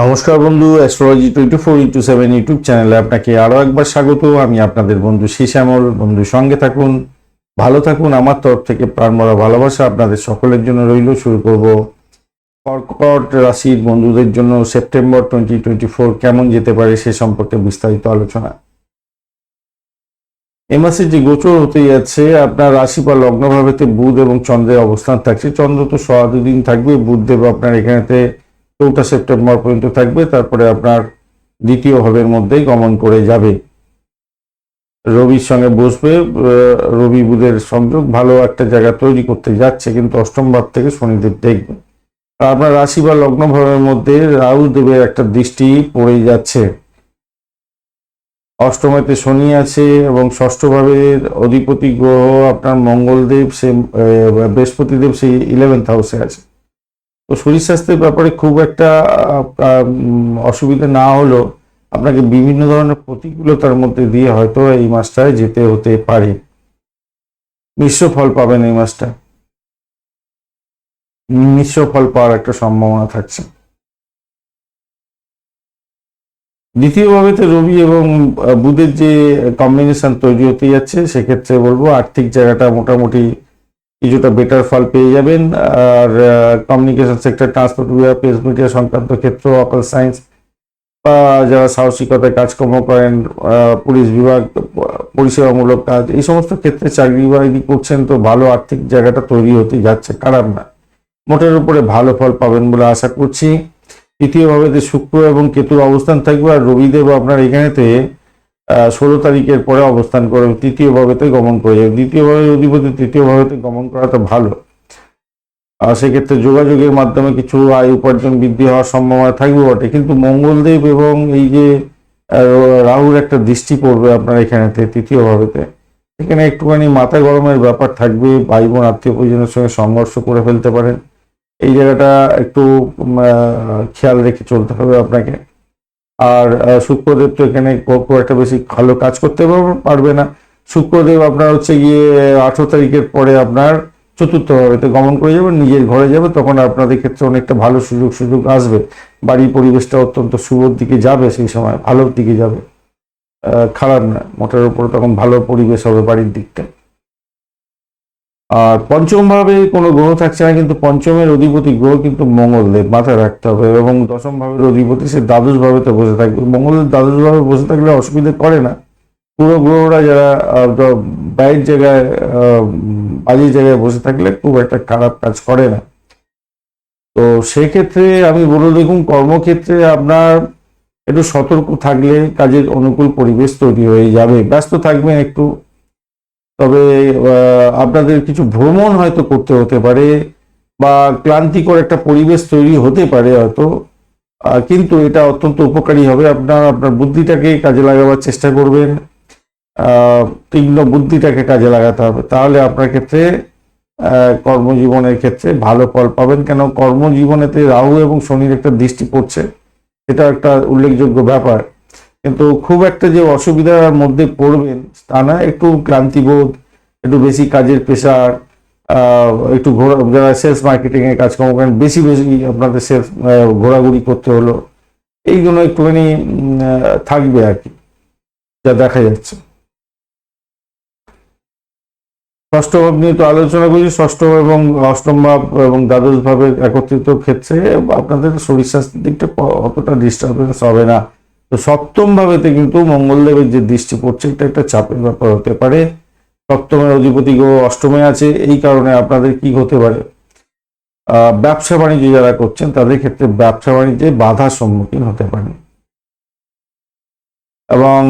নমস্কার বন্ধু astrology twenty four into seven YouTube চ্যানেলে আপনাকে আরও একবার স্বাগত। আমি আপনাদের বন্ধু শ্যামল বন্ধু, সঙ্গে থাকুন, ভালো থাকুন। আমার তরফ থেকে প্রাণমরা ভালোবাসা আপনাদের সকলের জন্য রইল। শুরু করব কর্কট রাশির বন্ধুদের জন্য সেপ্টেম্বর টোয়েন্টি টোয়েন্টি ফোর কেমন যেতে পারে সে সম্পর্কে বিস্তারিত আলোচনা। এ মাসে যে গোচর হতে যাচ্ছে, আপনার রাশি বা লগ্নভাবেতে বুধ এবং চন্দ্রের অবস্থান থাকছে। চন্দ্র তো সোয়া দুদিন থাকবে বুধ দেব আপনার এখানেতে চৌঠা সেপ্টেম্বর পর্যন্ত থাকবে, তারপরে আপনার দ্বিতীয় ভাবের মধ্যেই গমন করে যাবে। রবির সঙ্গে বসবে রবি বুধের সংযোগ, ভালো একটা জায়গা তৈরি করতে যাচ্ছে, কিন্তু অষ্টম ভাব থেকে শনিদেব দেখবে। আপনার রাশি বা লগ্ন ভাবের মধ্যে রাহু দেবের একটা দৃষ্টি পড়ে যাচ্ছে। অষ্টমেতে শনি আছে এবং ষষ্ঠ ভাবের অধিপতি গ্রহ আপনার মঙ্গলদেব, সে বৃহস্পতিদেব, সেই ইলেভেন্থ হাউসে আছে। তো শরীর স্বাস্থ্যের ব্যাপারে খুব একটা অসুবিধা না হলেও আপনাকে বিভিন্ন ধরনের প্রতিকূলতার মধ্যে দিয়ে হয়তো এই মাসটায় যেতে হতে পারে। মিশ্র ফল পাবেন এই মাসটা। মিশ্র ফল পাওয়ার একটা সম্ভাবনা থাকছে। দ্বিতীয়ভাবে তো রবি এবং বুধের যে কম্বিনেশন তৈরি হতে যাচ্ছে, সেক্ষেত্রে বলব আর্থিক জায়গাটা মোটামুটি কিছুটা বেটার ফল পেয়ে যাবেন। আর কমিউনিকেশন সেক্টর ট্রান্সপোর্ট বিভাগ প্রেস মিডিয়া সংক্রান্ত ক্ষেত্র, অকাল সায়েন্স বা যারা সাহসিকতায় কাজকর্ম করেন পুলিশ বিভাগ, পরিষেবামূলক কাজ, এই সমস্ত ক্ষেত্রে চাকরি বাকরি করছেন তো ভালো আর্থিক জায়গাটা তৈরি হতে যাচ্ছে খারাপ না। মোটের উপরে ভালো ফল পাবেন বলে আশা করছি। তৃতীয়ভাবে যে শুক্র এবং কেতুর অবস্থান থাকবে, আর রবিদেব আপনার এখানেতে ষোলো তারিখের পরে অবস্থান করবে তৃতীয় ভাবেতে গমন করে যাবে। দ্বিতীয় ভাবে অধিপতি তৃতীয় ভাবেতে গমন করাটা ভালো। সেক্ষেত্রে যোগাযোগের মাধ্যমে কিছু আয় উপার্জন বৃদ্ধি হওয়ার সম্ভাবনা থাকবে বটে। কিন্তু মঙ্গলদেব এবং এই যে রাহুর একটা দৃষ্টি পড়বে আপনার এখানেতে তৃতীয় ভাবেতে এখানে একটুখানি মাথা গরমের ব্যাপার থাকবে ভাই বোন আত্মীয় পরিজনের সঙ্গে সংঘর্ষ করে ফেলতে পারেন। এই জায়গাটা একটু খেয়াল রেখে চলতে হবে আপনাকে। আর শুক্রদেব তো এখানে খুব একটা বেশি ভালো কাজ করতে পারবে- না। শুক্রদেব আপনার হচ্ছে গিয়ে আঠারো তারিখের পরে আপনার চতুর্থ ভাবেতে গমন করে যাবে, নিজের ঘরে যাবে, তখন আপনাদের ক্ষেত্রে অনেকটা ভালো সুযোগ সুযোগ আসবে। বাড়ির পরিবেশটা অত্যন্ত শুভর দিকে যাবে সেই সময়, ভালোর দিকে যাবে। খারাপ না, মোটের উপর তখন ভালো পরিবেশ হবে বাড়ির দিকটা। আর পঞ্চম ভাবে কোনো গ্রহ থাকছে না, কিন্তু পঞ্চমের অধিপতি গ্রহ কিন্তু মঙ্গলদেব মাথায় রাখতে হবে এবং দশম ভাবের অধিপতি সে দ্বাদশ ভাবেতে বসে থাকবে। মঙ্গলদেব দ্বাদশ ভাবে বসে থাকলে অসুবিধা করে না। পুরো গ্রহরা যারা বাইরের জায়গায় বাজে জায়গায় বসে থাকলে খুব একটা খারাপ কাজ করে না। তো সেক্ষেত্রে আমি বলে দেখুন, কর্মক্ষেত্রে আপনার একটু সতর্ক থাকলে কাজের অনুকূল পরিবেশ তৈরি হয়ে যাবে। ব্যস্ত থাকবেন একটু। তবে আপনাদের কিছু ভ্রমণ হয়তো করতে হতে পারে বা ক্লান্তিকর একটা পরিবেশ তৈরি হতে পারে হয়তো। কিন্তু এটা অত্যন্ত উপকারী হবে। আপনার আপনার বুদ্ধিটাকে কাজে লাগাবার চেষ্টা করবেন। তীক্ষ্ণ বুদ্ধিটাকে কাজে লাগাতে হবে। তাহলে আপনার ক্ষেত্রে কর্মজীবনের ক্ষেত্রে ভালো ফল পাবেন। কেন, কর্মজীবনেতে রাহু এবং শনির একটা দৃষ্টি পড়ছে। এটা একটা উল্লেখযোগ্য ব্যাপার। কিন্তু খুব একটা যে অসুবিধার মধ্যে পড়বেন তা না, একটু ক্লান্তিবোধ, একটু বেশি কাজের প্রেশার একটু ঘোরা, যারা সেলস মার্কেটিং এর কাজকর্ম করেন, বেশি বেশি আপনাদের সেলস ঘোরাঘুরি করতে হলো। এইগুলো একটুখানি থাকবে আর কি, যা দেখা যাচ্ছে। ষষ্ঠ ভাব নিয়ে তো আলোচনা করছি, ষষ্ঠ এবং অষ্টম ভাব এবং দ্বাদশ ভাবের একত্রিত ক্ষেত্রে আপনাদের শরীর স্বাস্থ্যের দিকটা অতটা ডিস্টারবেন্স হবে না। তো সপ্তম ভাবেতে কিন্তু মঙ্গলদেবের যে দৃষ্টি পড়ছে, এটা একটা চাপের ব্যাপার হতে পারে। সপ্তমের অধিপতি গ্রহ অষ্টমে আছে, এই কারণে আপনাদের কি হতে পারে? ব্যবসা বাণিজ্য যারা করছেন, তাদের ক্ষেত্রে ব্যবসা বাণিজ্যে বাধার সম্মুখীন হতে পারে। এবং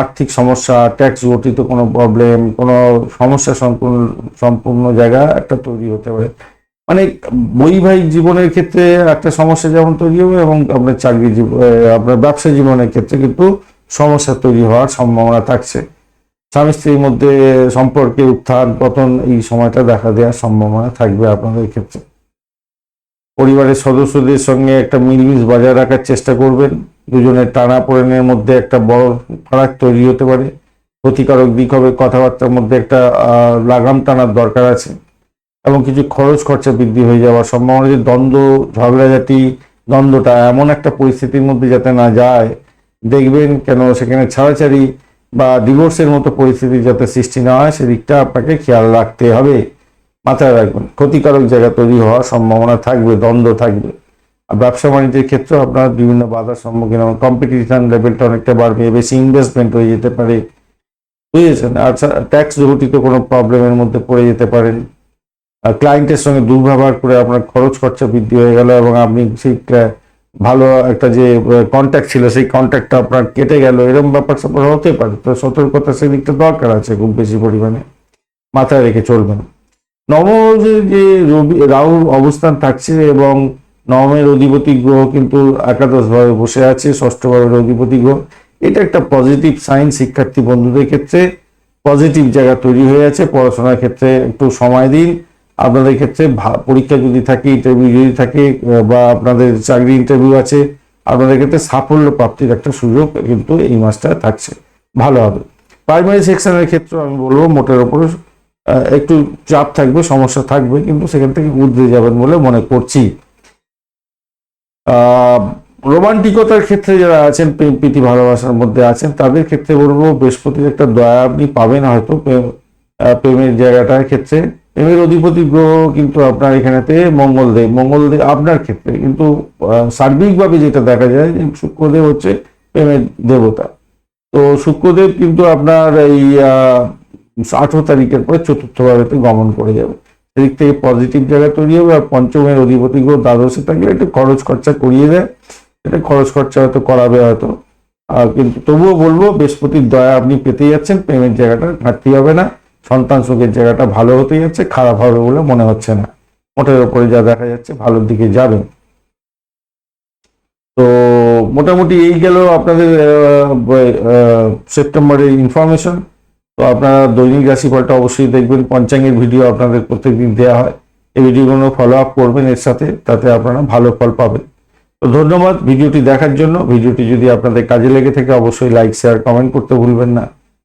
আর্থিক সমস্যা ট্যাক্স গঠিত কোনো প্রবলেম কোনো সমস্যা সম্পূর্ণ সম্পূর্ণ জায়গা একটা তৈরি হতে পারে। মানে বৈবাহিক জীবনের ক্ষেত্রে একটা সমস্যা যেমন তৈরি হবে এবং আপনার চাকরি আপনার ব্যবসা জীবনের ক্ষেত্রে কিন্তু সমস্যা তৈরি হওয়ার সম্ভাবনা থাকছে। স্বামী স্ত্রীর মধ্যে সম্পর্কে উত্থান, পতন এই সময়টা দেখা দেওয়ার সম্ভাবনা থাকবে আপনাদের ক্ষেত্রে। পরিবারের সদস্যদের সঙ্গে একটা মিলমিশ বজায় রাখার চেষ্টা করবেন। দুজনের টানা পোড়েনের মধ্যে একটা বড় ফারাক তৈরি হতে পারে। ক্ষতিকারক দিক হবে কথাবার্তার মধ্যে একটা লাগাম টানার দরকার আছে। এবং কিছু খরচ খরচা বৃদ্ধি হয়ে যাওয়ার সম্ভাবনা যে দ্বন্দ্ব, ঝগড়াঝাটি, দ্বন্দ্বটা এমন একটা পরিস্থিতির মধ্যে যাতে না যায়, দেখবেন কেন সেখানে ছাড়াছাড়ি বা ডিভোর্সের মতো পরিস্থিতি যাতে সৃষ্টি না হয় সেদিকটা আপনাকে খেয়াল রাখতে হবে। মাথায় রাখবেন, ক্ষতিকারক জায়গা তৈরি হওয়ার সম্ভাবনা থাকবে, দ্বন্দ্ব থাকবে। আর ব্যবসা বাণিজ্যের ক্ষেত্রেও আপনার বিভিন্ন বাধার সম্মুখীন হবেন। কম্পিটিশন লেভেলটা অনেকটা বাড়বে, বেশি ইনভেস্টমেন্ট হয়ে যেতে পারে। বুঝেছেন? আচ্ছা ট্যাক্স জটিত কোনো প্রবলেমের মধ্যে পড়ে যেতে পারেন। ক্লায়েন্টের সঙ্গে দুর্ব্যবহার করে আপনার খরচ খরচা বৃদ্ধি হয়ে গেল এবং আপনি সেই ভালো একটা যে কন্ট্যাক্ট ছিল, সেই কন্ট্যাক্টটা আপনার কেটে গেল। এরকম ব্যাপার স্যাপার হতে পারে। তো সতর্কতা সেদিকটা দরকার আছে খুব বেশি পরিমাণে। মাথায় রেখে চলবেন। নবমে যে রবি রাহু অবস্থান থাকছে এবং নবমের অধিপতি গ্রহ কিন্তু একাদশ ভাবে বসে আছে ষষ্ঠ ভাবের অধিপতি গ্রহ। এটা একটা পজিটিভ সাইন শিক্ষার্থী বন্ধুদের ক্ষেত্রে। পজিটিভ জায়গা তৈরি হয়ে আছে। পড়াশোনার ক্ষেত্রে একটু সময় দিন। আপনাদের ক্ষেত্রে পরীক্ষা যদি থাকে ইন্টারভিউ যদি থাকে বা আপনাদের চাকরি ইন্টারভিউ আছে, আপনাদের ক্ষেত্রে সাফল্য প্রাপ্তির একটা সুযোগ কিন্তু এই মাসটা থাকছে। ভালো হবে। প্রাইমারি সেকশনের ক্ষেত্রে আমি বলব, মোটের ওপর একটু চাপ থাকবে, সমস্যা থাকবে, কিন্তু সেখান থেকে উদ্রে যাবেন বলে মনে করছি। রোমান্টিকতার ক্ষেত্রে যারা আছেন প্রেম প্রীতি ভালোবাসার মধ্যে আছেন, তাদের ক্ষেত্রে বলব, বৃহস্পতির একটা দয়া আপনি পাবেন হয়তো, প্রেম- প্রেমের জায়গাটার ক্ষেত্রে। প্রেমের অধিপতি গ্রহ কিন্তু আপনার এখানেতে মঙ্গলদেব। মঙ্গলদেব আপনার ক্ষেত্রে কিন্তু সার্বিকভাবে যেটা দেখা যায় যে শুক্রদেব হচ্ছে প্রেমের দেবতা। তো শুক্রদেব কিন্তু আপনার এই আঠারো তারিখের পরে চতুর্থ ভাবেতে গমন করে যাবে। সেদিক থেকে পজিটিভ জায়গা তৈরি হবে আর পঞ্চমের অধিপতি গ্রহ দ্বাদশে থাকলে একটু খরচ খরচা করিয়ে দেয়। এটা খরচ খরচা হয়তো করাবে হয়তো। কিন্তু তবুও বলব, বৃহস্পতির দয়া আপনি পেতে যাচ্ছেন, প্রেমের জায়গাটা ঘাটতি হবে না। সন্তান সুখের জায়গাটা ভালো হতে যাচ্ছে খারাপ হবে বলে মনে হচ্ছে না। মোটের ওপরে যা দেখা যাচ্ছে ভালোর দিকে যাবেন তো মোটামুটি এই গেল আপনাদের সেপ্টেম্বরের ইনফরমেশন তো আপনারা দৈনিক রাশিফলটা অবশ্যই দেখবেন। পঞ্চাঙ্গের ভিডিও আপনাদের প্রত্যেকদিন দেওয়া হয়। এই ভিডিওগুলো ফলো আপ করবেন এর সাথে, তাতে আপনারা ভালো ফল পাবেন। তো ধন্যবাদ। ভিডিওটি দেখার জন্য। ভিডিওটি যদি আপনাদের কাজে লেগে থাকে, অবশ্যই লাইক শেয়ার কমেন্ট করতে ভুলবেন না।